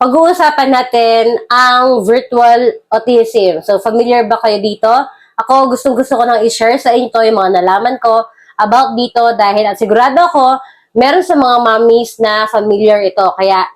pag-uusapan natin ang virtual autism. So, familiar ba kayo dito? Ako, gustong-gusto ko nang i-share sa inyo yung mga nalaman ko about dito dahil at sigurado ako, meron sa mga mommies na familiar ito. Kaya,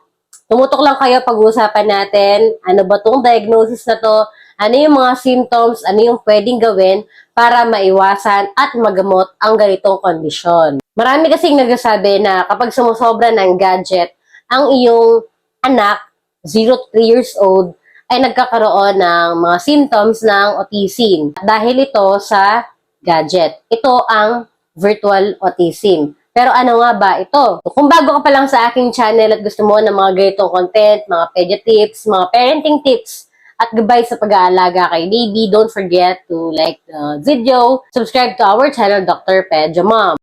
tumutok lang kayo pag-uusapan natin, ano ba tong diagnosis na to, ano yung mga symptoms, ano yung pwedeng gawin para maiwasan at magamot ang ganitong kondisyon. Marami kasing nagsasabi na kapag sumusobra ng gadget, ang iyong anak, 0 to 3 years old, ay nagkakaroon ng mga symptoms ng autism. Dahil ito sa gadget. Ito ang virtual autism. Pero ano nga ba ito? Kung bago ka pa lang sa aking channel at gusto mo ng mga ganitong content, mga pedia tips, mga parenting tips, at gabay sa pag-aalaga kay baby, don't forget to like the video, subscribe to our channel, Dr. Pedja Mom.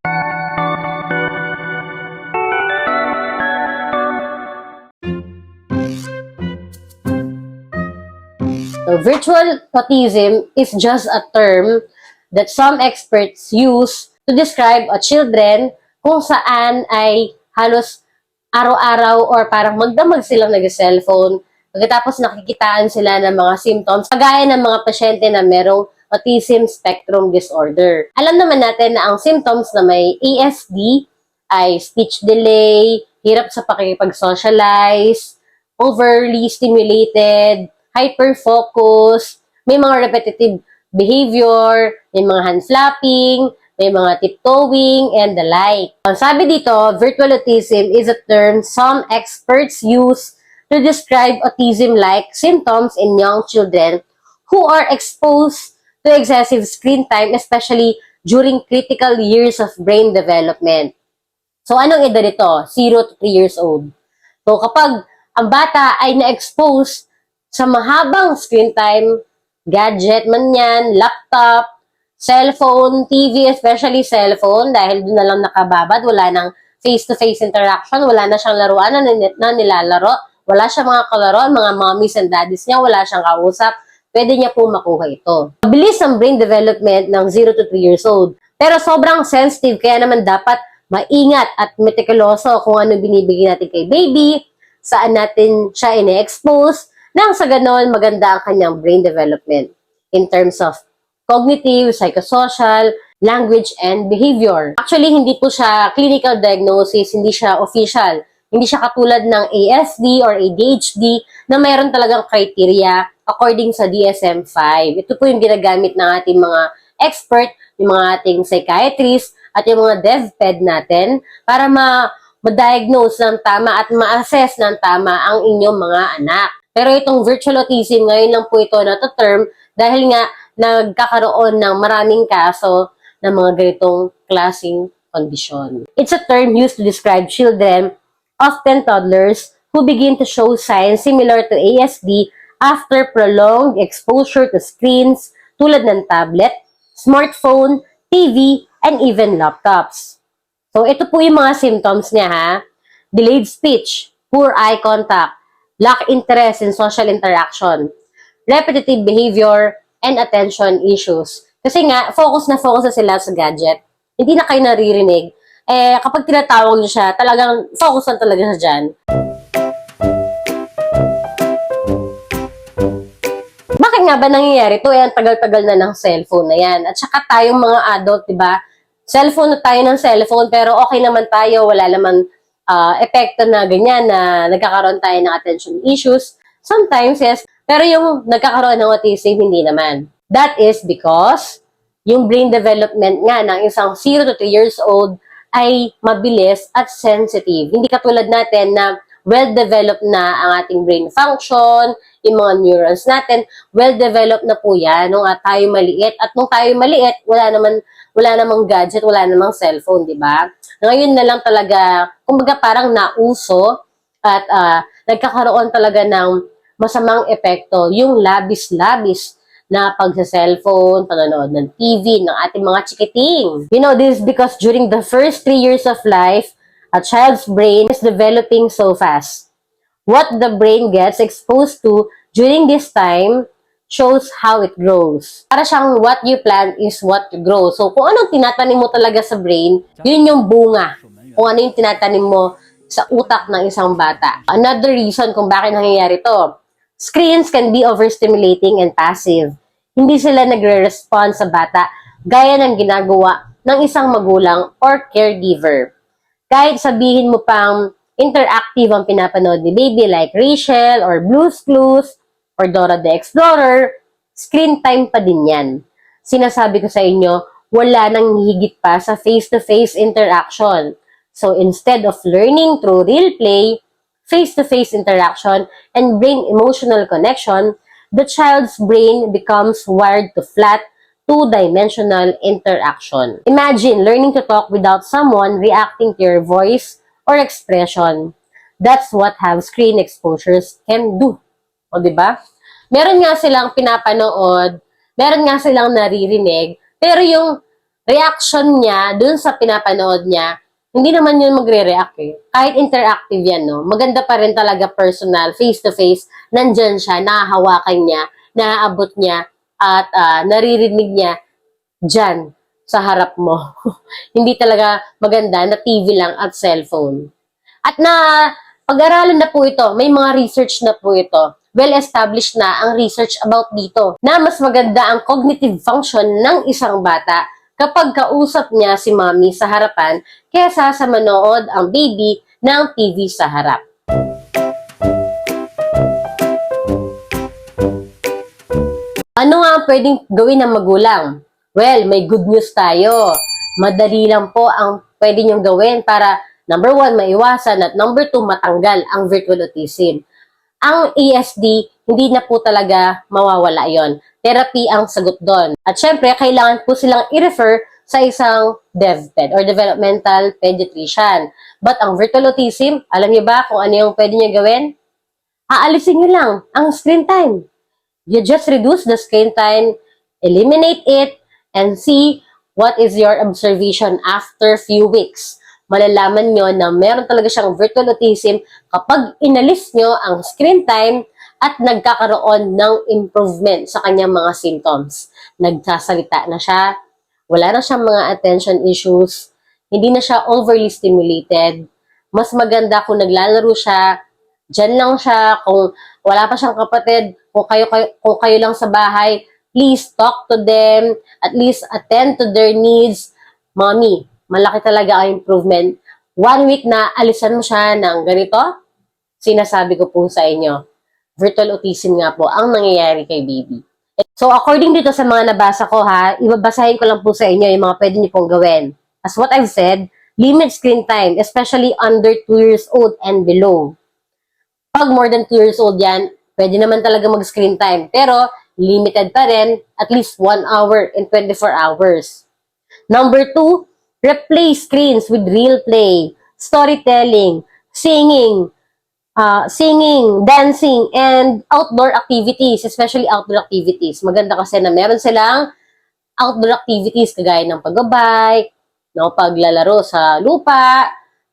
So, virtual autism is just a term that some experts use to describe a children kung saan ay halos araw-araw or parang magdamag silang nag-cellphone. Pagkatapos nakikitaan sila ng mga symptoms, kagaya ng mga pasyente na merong autism spectrum disorder. Alam naman natin na ang symptoms na may ASD ay speech delay, hirap sa pakikipag-socialize, overly stimulated, hyperfocus, may mga repetitive behavior, may mga hand flapping, may mga tiptoeing, and the like. Ang sabi dito, virtual autism is a term some experts use to describe autism-like symptoms in young children who are exposed to excessive screen time, especially during critical years of brain development. So, anong edad ito? 0 to 3 years old. So, kapag ang bata ay na-expose sa mahabang screen time, gadget man yan, laptop, cellphone, TV, especially cellphone, dahil doon na lang nakababad, wala nang face-to-face interaction, wala na siyang laruan na, na nilalaro, wala siyang mga kalaroan, mga mommies and daddies niya, wala siyang kausap, pwede niya po makuha ito. Mabilis ang brain development ng 0 to 3 years old. Pero sobrang sensitive, kaya naman dapat maingat at meticuloso kung ano binibigay natin kay baby, saan natin siya ine-expose, nang sa ganon maganda ang kanyang brain development in terms of cognitive, psychosocial, language, and behavior. Actually, hindi po siya clinical diagnosis, hindi siya official. Hindi siya katulad ng ASD or ADHD na mayroon talagang criteria according sa DSM-5. Ito po yung ginagamit ng ating mga expert, yung mga ating psychiatrist, at yung mga DevPed natin para ma ma-diagnose ng tama at ma-assess ng tama ang inyong mga anak. Pero itong virtual autism, ngayon lang po ito na to term dahil nga nagkakaroon ng maraming kaso ng mga ganitong klasing kondisyon. It's a term used to describe children, often toddlers, who begin to show signs similar to ASD after prolonged exposure to screens tulad ng tablet, smartphone, TV, and even laptops. So, ito po yung mga symptoms niya ha. Delayed speech, poor eye contact, lack interest in social interaction, repetitive behavior, and attention issues. Kasi nga, focus na focus na sila sa gadget. Hindi na kayo naririnig. Eh, kapag tinatawag niyo siya, talagang focus na talaga siya dyan. Bakit nga ba nangyayari ito? Eh, tagal-tagal na ng cellphone na yan. At saka tayong mga adult, di ba? Cellphone na tayo ng cellphone, pero okay naman tayo. Wala naman ah, epekto na ganyan na nagkakaroon tayo ng attention issues. Sometimes, yes. Pero yung nagkakaroon ng autism, hindi naman. That is because yung brain development nga ng isang 0 to 2 years old ay mabilis at sensitive. Hindi katulad natin na well-developed na ang ating brain function, yung mga neurons natin, well-developed na po yan nung tayo maliit. At nung tayo maliit, wala naman wala namang gadget, wala namang cellphone, di ba? Ngayon na lang talaga, kumbaga parang nauso at ah, nagkakaroon talaga ng masamang epekto yung labis-labis na pagsa-cellphone, panonood ng TV, ng ating mga chikiting. You know, this is because during the first three years of life, a child's brain is developing so fast. What the brain gets exposed to during this time shows how it grows. Para siyang what you plant is what you grow. So, kung anong tinatanim mo talaga sa brain, yun yung bunga. Kung ano yung tinatanim mo sa utak ng isang bata. Another reason kung bakit nangyayari to, screens can be overstimulating and passive. Hindi sila nagre-respond sa bata gaya ng ginagawa ng isang magulang or caregiver. Kahit sabihin mo pang interactive ang pinapanood ni baby like Rachel or Blue's Clues or Dora the Explorer, screen time pa din yan. Sinasabi ko sa inyo, wala nang higit pa sa face-to-face interaction. So instead of learning through real play, face-to-face interaction, and brain emotional connection, the child's brain becomes wired to flat, two-dimensional interaction. Imagine learning to talk without someone reacting to your voice or expression. That's what have screen exposures can do. O, di ba? Meron nga silang pinapanood, meron nga silang naririnig, pero yung reaction niya dun sa pinapanood niya, hindi naman yun magre-react eh. Kahit interactive yan, no? Maganda pa rin talaga personal, face-to-face, nandyan siya, nahahawakan niya, naaabot niya, at ah, naririnig niya dyan sa harap mo. hindi talaga maganda na TV lang at cellphone. At na pag-aralan na po ito, may mga research na po ito. Well-established na ang research about dito na mas maganda ang cognitive function ng isang bata kapag kausap niya si mommy sa harapan kesa sa manood ang baby ng TV sa harap. Ano nga ang pwedeng gawin ng magulang? Well, may good news tayo. Madali lang po ang pwede niyong gawin para number one, maiwasan at number two, matanggal ang virtual autism. Ang ESD, hindi na po talaga mawawala yon. Therapy ang sagot doon. At syempre, kailangan po silang i-refer sa isang DevPed or Developmental Pediatrician. But ang virtual autism, alam niyo ba kung ano yung pwede niyo gawin? Aalisin niyo lang ang screen time. You just reduce the screen time, eliminate it, and see what is your observation after few weeks. Malalaman nyo na meron talaga siyang virtual autism kapag inalis nyo ang screen time at nagkakaroon ng improvement sa kanyang mga symptoms. Nagsasalita na siya, wala na siyang mga attention issues, hindi na siya overly stimulated. Mas maganda kung naglalaro siya, dyan lang siya, kung wala pa siyang kapatid, kung kayo, kayo, kung kayo lang sa bahay, please talk to them, at least attend to their needs. Mommy, malaki talaga ang improvement. One week na alisan mo siya ng ganito, sinasabi ko po sa inyo, virtual autism nga po ang nangyayari kay baby. So, according dito sa mga nabasa ko ha, ibabasahin ko lang po sa inyo yung mga pwede niyo pong gawin. As what I've said, limit screen time, especially under 2 years old and below. Pag more than 2 years old yan, pwede naman talaga mag-screen time. Pero, limited pa rin, at least 1 hour in 24 hours. Number 2, replace screens with real play, storytelling, singing, uh, singing, dancing, and outdoor activities, especially outdoor activities. Maganda kasi na meron silang outdoor activities kagaya ng pagbabike, no, paglalaro sa lupa,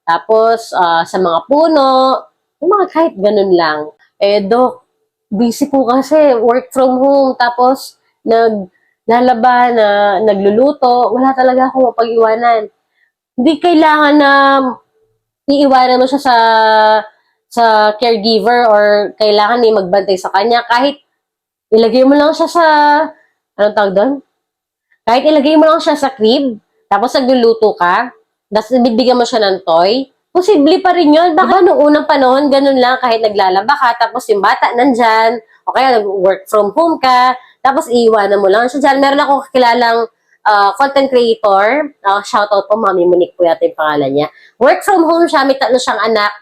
tapos ah, sa mga puno, yung mga kahit ganun lang. Eh, Dok, busy po kasi, work from home, tapos nag lalaba na nagluluto, wala talaga akong mapag-iwanan. Hindi kailangan na iiwanan mo siya sa sa caregiver or kailangan ni magbantay sa kanya kahit ilagay mo lang siya sa anong tawag doon? Kahit ilagay mo lang siya sa crib, tapos nagluluto ka, tapos bibigyan mo siya ng toy, posible pa rin yun. Baka noong unang panahon, ganun lang, kahit naglalaba ka, tapos yung bata nandyan, o kaya nag-work from home ka, tapos iiwanan mo lang siya dyan. Meron akong kakilalang uh, content creator, uh, shoutout po, Mami Monique po yata yung pangalan niya. Work from home siya, may tatlo siyang anak,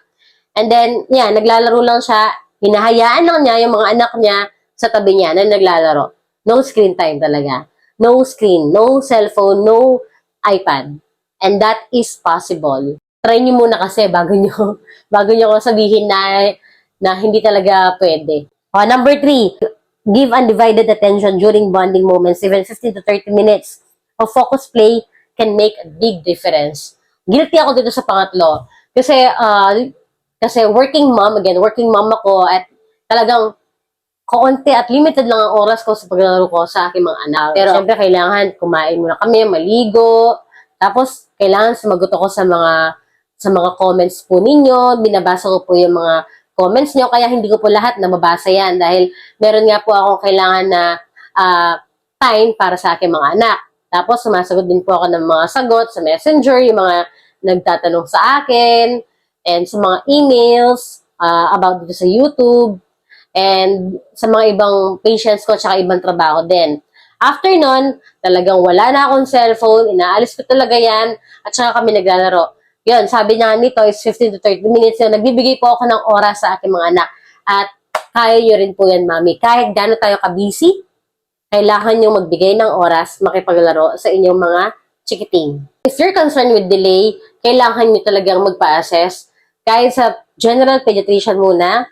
and then, yan, naglalaro lang siya, hinahayaan lang niya yung mga anak niya sa tabi niya na naglalaro. No screen time talaga. No screen, no cellphone, no iPad. And that is possible. Try niyo muna kasi bago niyo bago niyo ko sabihin na na hindi talaga pwede. Oh, number three, give undivided attention during bonding moments. Even 15 to 30 minutes of focus play can make a big difference. Guilty ako dito sa pangatlo. Kasi, ah, kasi working mom, again, working mom ako at talagang kaunti at limited lang ang oras ko sa paglalaro ko sa aking mga anak. Pero syempre kailangan kumain muna kami, maligo, tapos kailangan sumagot ako sa mga sa mga comments po ninyo. Binabasa ko po yung mga comments nyo, kaya hindi ko po lahat na yan dahil meron nga po ako kailangan na ah, time para sa aking mga anak. Tapos, sumasagot din po ako ng mga sagot sa messenger, yung mga nagtatanong sa akin, and sa mga emails, ah, about dito sa YouTube, and sa mga ibang patients ko, tsaka ibang trabaho din. After nun, talagang wala na akong cellphone, inaalis ko talaga yan, at saka kami naglalaro. Yun, sabi niya nito is 15 to 30 minutes yun. Nagbibigay po ako ng oras sa aking mga anak. At kaya nyo rin po yan, mami. Kahit gano'n tayo ka-busy, kailangan nyo magbigay ng oras makipaglaro sa inyong mga chikiting. If you're concerned with delay, kailangan nyo talagang magpa-assess. Kahit sa general pediatrician muna,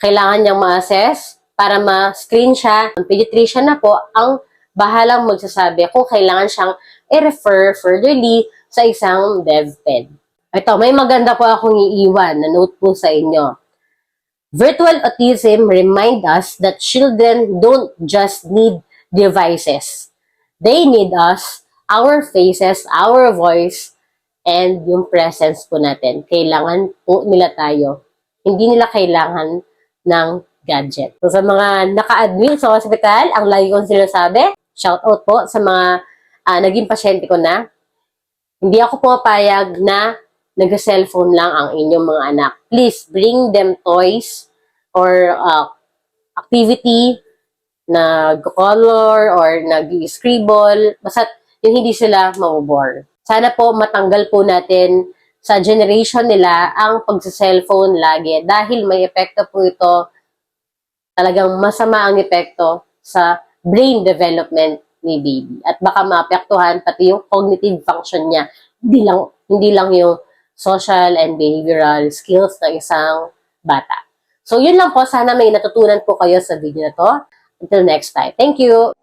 kailangan niyang ma-assess para ma-screen siya. Ang pediatrician na po ang bahalang magsasabi kung kailangan siyang i-refer furtherly sa isang DevPed. Ito, may maganda po akong iiwan na note po sa inyo. Virtual autism remind us that children don't just need devices. They need us, our faces, our voice, and yung presence po natin. Kailangan po nila tayo. Hindi nila kailangan ng gadget. So, sa mga naka-admit sa hospital, ang lagi kong sinasabi, shout out po sa mga ah, naging pasyente ko na, hindi ako pumapayag na nag-cellphone lang ang inyong mga anak. Please, bring them toys or uh, activity, nag-color or nag-scribble, basta yung hindi sila mabobore. Sana po matanggal po natin sa generation nila ang pagsa-cellphone lagi dahil may epekto po ito talagang masama ang epekto sa brain development ni baby at baka maapektuhan pati yung cognitive function niya hindi lang hindi lang yung social and behavioral skills ng isang bata. So yun lang po sana may natutunan po kayo sa video na to. Until next time. Thank you.